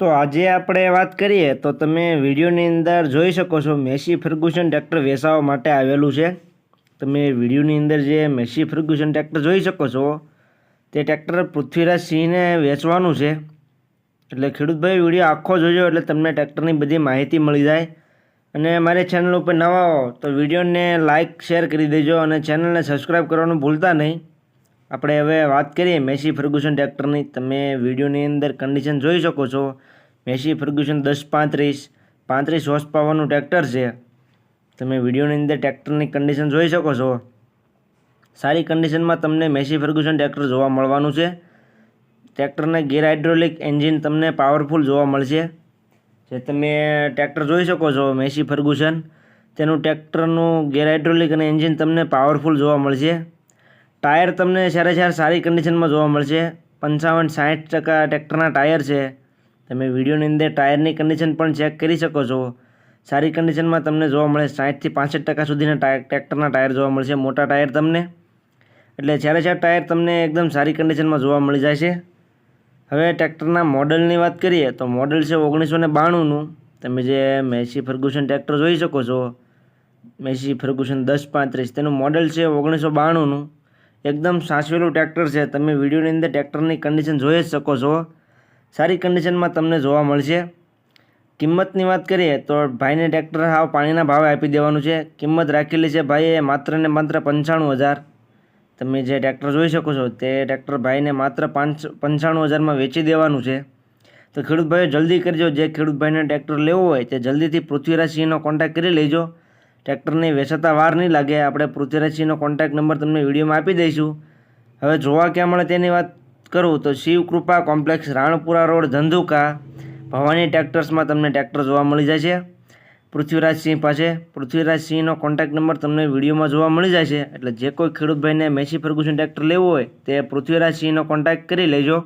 તો આજે આપણે વાત કરીએ તો તમે વિડીયોની અંદર જોઈ શકો છો મેસી ફર્ગ્યુસન ટ્રેક્ટર વેચાવા માટે આવેલું છે. તમે વિડીયોની અંદર જે મેસી ફર્ગ્યુસન ટ્રેક્ટર જોઈ શકો છો, તે ટ્રેક્ટર પૃથ્વીરાજ સિંહને વેચવાનું છે. એટલે ખેડૂતભાઈ, વીડિયો આખો જોજો એટલે તમને ટ્રેક્ટરની બધી માહિતી મળી જાય. અને મારી ચેનલ ઉપર નવા હો તો વિડીયોને લાઇક શેર કરી દેજો અને ચેનલને સબસ્ક્રાઈબ કરવાનું ભૂલતા નહીં. આપણે હવે વાત કરીએ મેસી ફર્ગ્યુસન ટ્રેક્ટરની. તમે વિડીયોની અંદર કન્ડિશન જોઈ શકો છો. મેસી ફર્ગ્યુસન દસ પાંત્રીસ પાંત્રીસ હોર્સ પાવરનું ટ્રેક્ટર છે. તમે વિડીયોની અંદર ટ્રેક્ટરની કન્ડિશન જોઈ શકો છો. સારી કન્ડિશનમાં તમને મેસી ફર્ગ્યુસન ટ્રેક્ટર જોવા મળવાનું છે. ટ્રેક્ટરને ગેર હાઇડ્રોલિક એન્જિન તમને પાવરફુલ જોવા મળશે. જે તમે ટ્રેક્ટર જોઈ શકો છો, મેસી ફર્ગ્યુસન. તેનું ટ્રેક્ટરનું ગેર હાઇડ્રોલિક અને એન્જિન તમને પાવરફુલ જોવા મળશે. ટાયર તમને સારે જ્યારે સારી કન્ડિશનમાં જોવા મળશે, પંચાવન સાઠ ટકા ટ્રેક્ટરના ટાયર છે, તમે વિડીયોની અંદર ટાયરની કન્ડિશન પણ ચેક કરી શકો છો. સારી કન્ડિશનમાં તમને જોવા મળે સાઠથી પાસઠ ટકા સુધીના ટાયર ટ્રેક્ટરના ટાયર જોવા મળશે, મોટા ટાયર તમને. એટલે જ્યારે જ્યારે ટાયર તમને એકદમ સારી કન્ડિશનમાં જોવા મળી જાય છે. હવે ટ્રેક્ટરના મોડલની વાત કરીએ, તો મોડલ છે ઓગણીસો ને બાણુંનું. તમે જે મેસી ફર્ગુસન ટ્રેક્ટર જોઈ શકો છો. મેસી ફર્ગુસન દસ પાંત્રીસ, તેનું મોડલ છે ઓગણીસો બાણુંનું. એકદમ સાચવેલું ટ્રેક્ટર છે. તમે વિડીયોની અંદર ટ્રેક્ટરની કન્ડિશન જોઈ જ શકો છો. સારી કન્ડિશનમાં તમને જોવા મળશે. કિંમતની વાત કરીએ તો ભાઈને ટ્રેક્ટર હાવ પાણીના ભાવે આપી દેવાનું છે. કિંમત રાખેલી છે ભાઈએ માત્ર ને માત્ર પંચાણું હજાર. તમે જે ટ્રેક્ટર જોઈ શકો છો તે ટ્રેક્ટર ભાઈને માત્ર પાંચ, પંચાણું હજારમાં વેચી દેવાનું છે. તો ખેડૂત ભાઈઓ જલ્દી કરજો. જે ખેડૂત ભાઈને ટ્રેક્ટર લેવું હોય તે જલ્દીથી પૃથ્વીરાજ સિંહનો કોન્ટેક્ટ કરી લેજો. ટ્રેક્ટરની વેચાતા વાર નહીં લાગે. આપણે પૃથ્વીરાજ સિંહનો કોન્ટેક્ટ નંબર તમને વિડીયોમાં આપી દઈશું. હવે જોવા ક્યાં મળે તેની વાત કરું તો શિવ કૃપા કોમ્પ્લેક્સ રાણપુરા રોડ, ધંધુકા. ભવાની ટ્રેક્ટર્સમાં તમને ટ્રેક્ટર જોવા મળી જાય છે પૃથ્વીરાજ સિંહ પાસે પૃથ્વીરાજ સિંહનો કોન્ટેક્ટ નંબર તમને વિડીયોમાં જોવા મળી જાય છે એટલે જે કોઈ ખેડૂત ભાઈને મેસી ફર્ગુસન ટ્રેક્ટર લેવું હોય તે પૃથ્વીરાજ સિંહનો કોન્ટેક્ટ કરી લેજો.